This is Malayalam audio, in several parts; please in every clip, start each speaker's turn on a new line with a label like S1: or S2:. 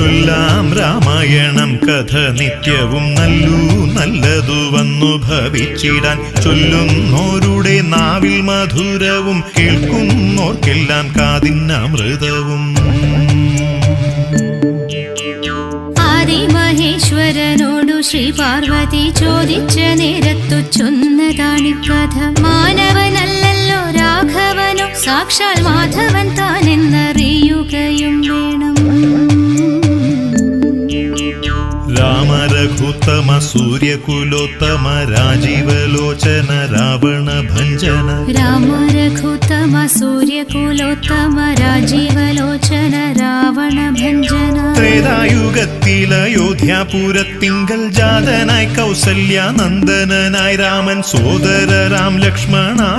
S1: ചൊല്ലാം രാമായണം കഥ നിത്യവും നല്ലു നല്ലതു വന്നു ഭവിച്ചിടാൻ ചൊല്ലുന്നോരുടെ നാവിൽ മധുരവും കേൾക്കുന്നോർക്കെല്ലാം കാതിന്നമൃതവും
S2: ആദിമഹേശ്വരനോടു ശ്രീ പാർവതി ചോദിച്ച നേരത്തു ചൊന്നതാണി കഥ. മാനവനല്ലല്ലോ രാഘവനോ സാക്ഷാൽ മാധവൻ താനെന്നറിയുകയും
S1: രാമരഘുത്തമ സൂര്യകുലോത്തമ രാജീവലോചന രാവണ ഭഞ്ജന.
S2: രാമ രഘുത്തമ സൂര്യകുലോത്തമ രാജീവലോചന രാവണ ഭഞ്ജന.
S1: ത്രേതായുഗത്തിൽ അയോധ്യാപുരത്തിങ്കൽ ജാതനായി കൗസല്യ നന്ദനായി രാമൻ സോദര രാം ലക്ഷ്മണാദികളോടൊത്തു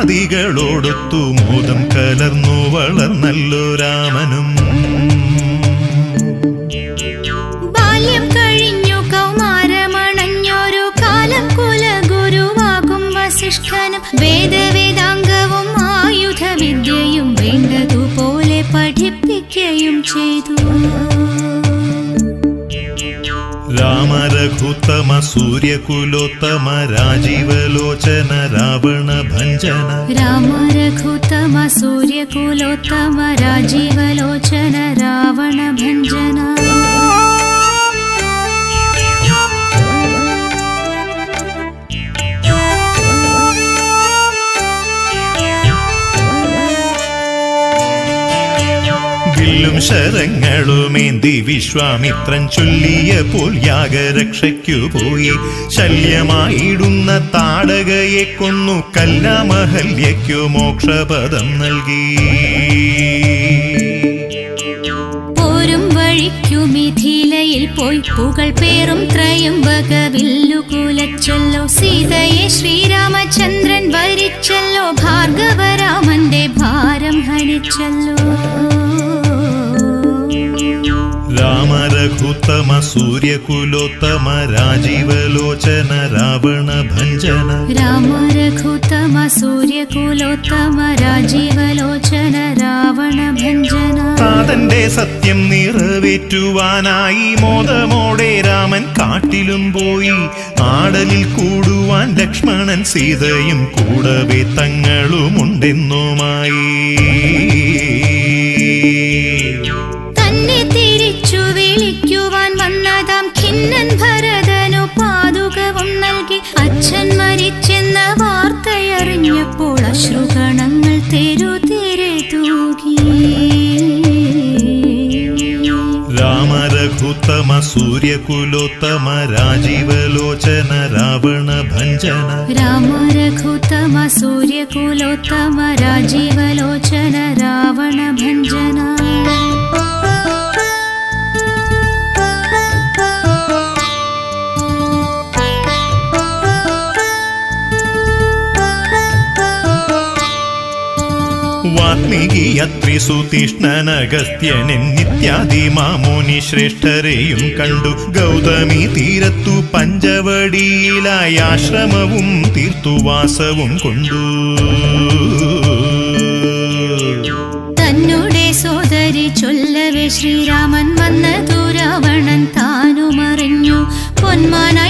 S1: മോദം കലർന്നു വളർന്നല്ലോ രാമനും.
S2: വേണ്ടതുപോലെ പഠിപ്പിക്കുകയും ചെയ്തു
S1: രാമരഘുത്തമ സൂര്യകുലോത്തമ രാജീവലോചന രാവണ ഭഞ്ജന
S2: രാമ രഘുത്തമ സൂര്യകുലോത്തമ രാജീവലോചന രാവണ ഭഞ്ജന
S1: വില്ലും ശരങ്ങളുമേന്തി വിശ്വാമിത്രൻ ചൊല്ലിയ പോൽ യാഗരക്ഷയ്ക്കു പോയി. ശല്യമായിടുന്ന താടകയെ കൊന്നു കല്ലാമഹല്യയ്ക്കു മോക്ഷപദം നൽകി.
S2: പോരും പോയി. പുകൾ പേറും ത്രയംബക വില്ലുകുലച്ചല്ലോ സീതയെ ശ്രീരാമചന്ദ്രൻ വരിച്ചല്ലോ. ഭാർഗവരാമന്റെ ഭാരം ഹനിച്ചല്ലോ.
S1: രാമരഘുത്തമ സൂര്യകുലോത്തമ രാജീവലോചന രാവണ ഭഞ്ജന.
S2: രാമരഘുത്തമ സൂര്യകുലോത്തമ രാജീവലോചന രാവണ ഭഞ്ജന.
S1: താതന്റെ സത്യം നിറവേറ്റുവാനായി മോദമോടെ രാമൻ കാട്ടിലും പോയി. ആടലിൽ കൂടുവാൻ ലക്ഷ്മണൻ സീതയും കൂടവേ തങ്ങളുമുണ്ടെന്നുമായി.
S2: വാർത്തയറിഞ്ഞപ്പോൾ അശ്രുകണങ്ങൾ തെരുതിരെ തൂകി.
S1: രാമരഘുത്തമ സൂര്യകുലോത്തമ രാജീവലോചന രാവണ ഭഞ്ജന.
S2: രാമരഘുത്തമ സൂര്യകുലോത്തമ രാജീവലോചന രാവണ ഭഞ്ജന.
S1: വാത്മീകി ത്രിസുതീഷ്ണനഗസ്ത്യനൻ നിത്യാദി മാമുനി ശ്രേഷ്ഠരെയും കണ്ടു. ഗൗതമി തീരത്തു പഞ്ചവടിയിലായ ആശ്രമവും തീർത്തുവാസവും കൊണ്ടു.
S2: തന്നുടെ സോദരി ചൊല്ലവേ ശ്രീരാമൻ വന്ന ദൂരാവണൻ താനുമറിഞ്ഞു. പൊന്മാനായി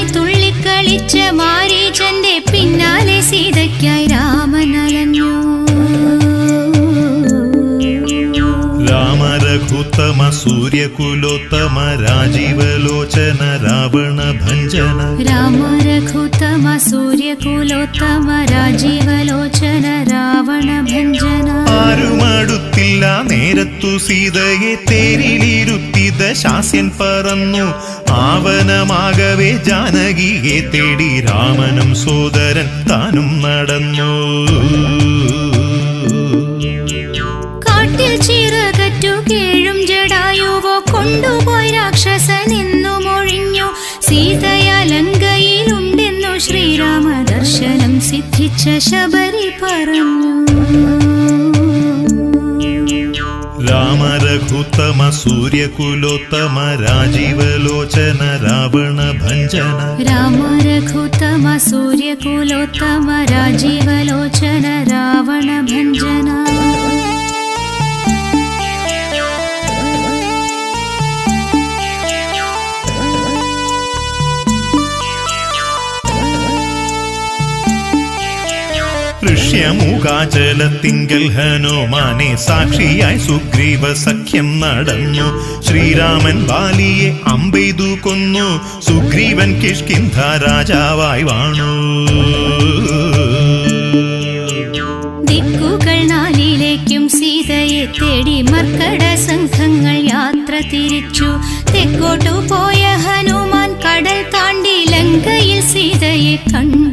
S1: രാമരഘുത്തമ സൂര്യകുലോത്തമ രാജീവലോചന രാവണ ഭഞ്ജന.
S2: രാമ രഘുത്തമ സൂര്യകുലോത്തമ രാജീവലോചന രാവണ ഭഞ്ജന.
S1: ആരുമടുത്തില്ല നേരത്തു സീതയെ തേരിലിരുത്തി ദശാസ്യൻ പറന്നു. ആവനമാകവേ ജാനകിയെ തേടി രാമനും സോദരൻ താനും നടന്നു.
S2: കൊണ്ടുപോയി രാക്ഷസൻ എന്നു മൊഴിഞ്ഞു. സീതയലങ്കയിലുണ്ടെന്നു ശ്രീരാമ ദർശനം സിദ്ധിച്ച ശബരി പറഞ്ഞു.
S1: രാമരഘുത്തമ സൂര്യകുലോത്തമ രാജീവലോചന രാവണ ഭഞ്ജന.
S2: രാമ രഘുത്തമ സൂര്യകുലോത്തമ രാജീവലോചന രാവണ ഭഞ്ജന.
S1: പുഷ്യമുഖാചലത്തിങ്കൽ ഹനുമാനെ സാക്ഷിയായി സുഗ്രീവ സഖ്യം നടന്നു. ശ്രീരാമൻ ബാലിയെ അമ്പെയ്തു കൊന്നു. സുഗ്രീവൻ കിഷ്കിന്ധ രാജാവായി വാണു.
S2: ദിക്കുകൾ നാലിലേക്കും സീതയെ തേടി മർക്കട സംഘങ്ങൾ യാത്ര തിരിച്ചു. തെക്കോട്ടു പോയ ഹനുമാൻ കടൽ താണ്ടി ലങ്കയിൽ സീതയെ കണ്ടു.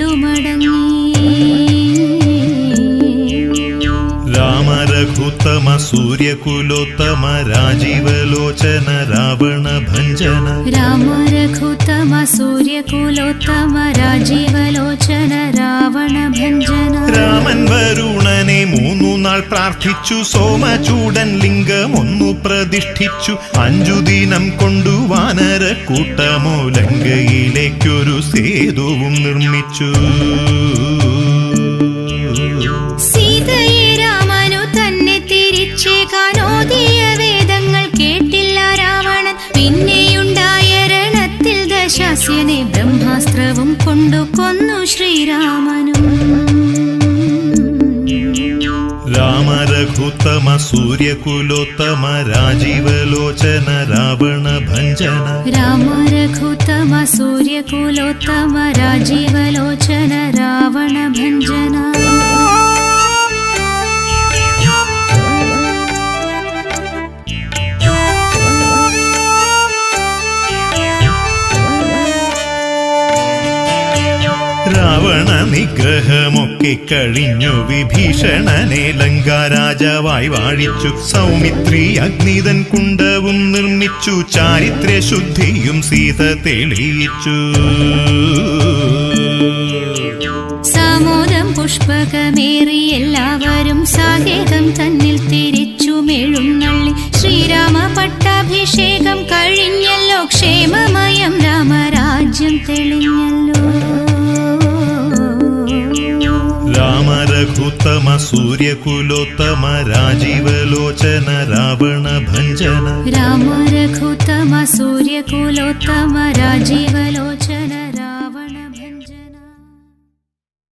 S1: രഘുത്തമ സൂര്യകുലോത്തമ രാജീവലോചന രാവണ ഭഞ്ജന.
S2: രാമ രഘുത്തമ സൂര്യകുലോത്തമ രാജീവലോചന രാവണ ഭഞ്ജന.
S1: രാമൻ വരുണനെ മൂന്നു നാൾ പ്രാർത്ഥിച്ചു സോമചൂടൻ ലിംഗം ഒന്നു പ്രതിഷ്ഠിച്ചു. അഞ്ചു ദിനം കൊണ്ടു വാനര കൂട്ടമോ ലങ്കയിലേക്കൊരു സേതുവും നിർമ്മിച്ചു.
S2: തിരിച്ചേകാനോദിയ വേദങ്ങൾ കേട്ടില്ല രാവണൻ. പിന്നെയുണ്ടായ രണത്തിൽ ദശാസ്യനെ ബ്രഹ്മാസ്ത്രവും കൊണ്ടു കൊന്നു ശ്രീരാമനും.
S1: രാമരഘുത്തമ സൂര്യകുലോത്തമ രാജീവലോചന രാവണ ഭഞ്ജന.
S2: രാമ രഘുത്തമ സൂര്യകുലോത്തമ രാജീവലോചന രാവണ ഭഞ്ജന.
S1: നിഗ്രഹമൊക്കെ കഴിഞ്ഞു. വിഭീഷണനെ ലങ്കാരാജാവായി വാഴിച്ചു. സൗമിത്രി അഗ്നിതൻ കുണ്ടവും നിർമ്മിച്ചു. ചാരിത്ര്യ ശുദ്ധിയും സീത തെളിയിച്ചു.
S2: സാമോദം പുഷ്പകമേറി എല്ലാവരും സാകേതം തന്നിൽ തിരിച്ചു മെഴുന്നള്ളി. ശ്രീരാമ പട്ടാഭിഷേകം കഴിഞ്ഞല്ലോ. ക്ഷേമമയം രാമരാജ്യം തെളിഞ്ഞല്ലോ.
S1: രാമ രഘുത്തമ സൂര്യകുലോത്തമ രാജീവലോചന രാവണ ഭഞ്ജന.
S2: രാമരഘുത്തമ സൂര്യകുലോത്തമ രാജീവലോചന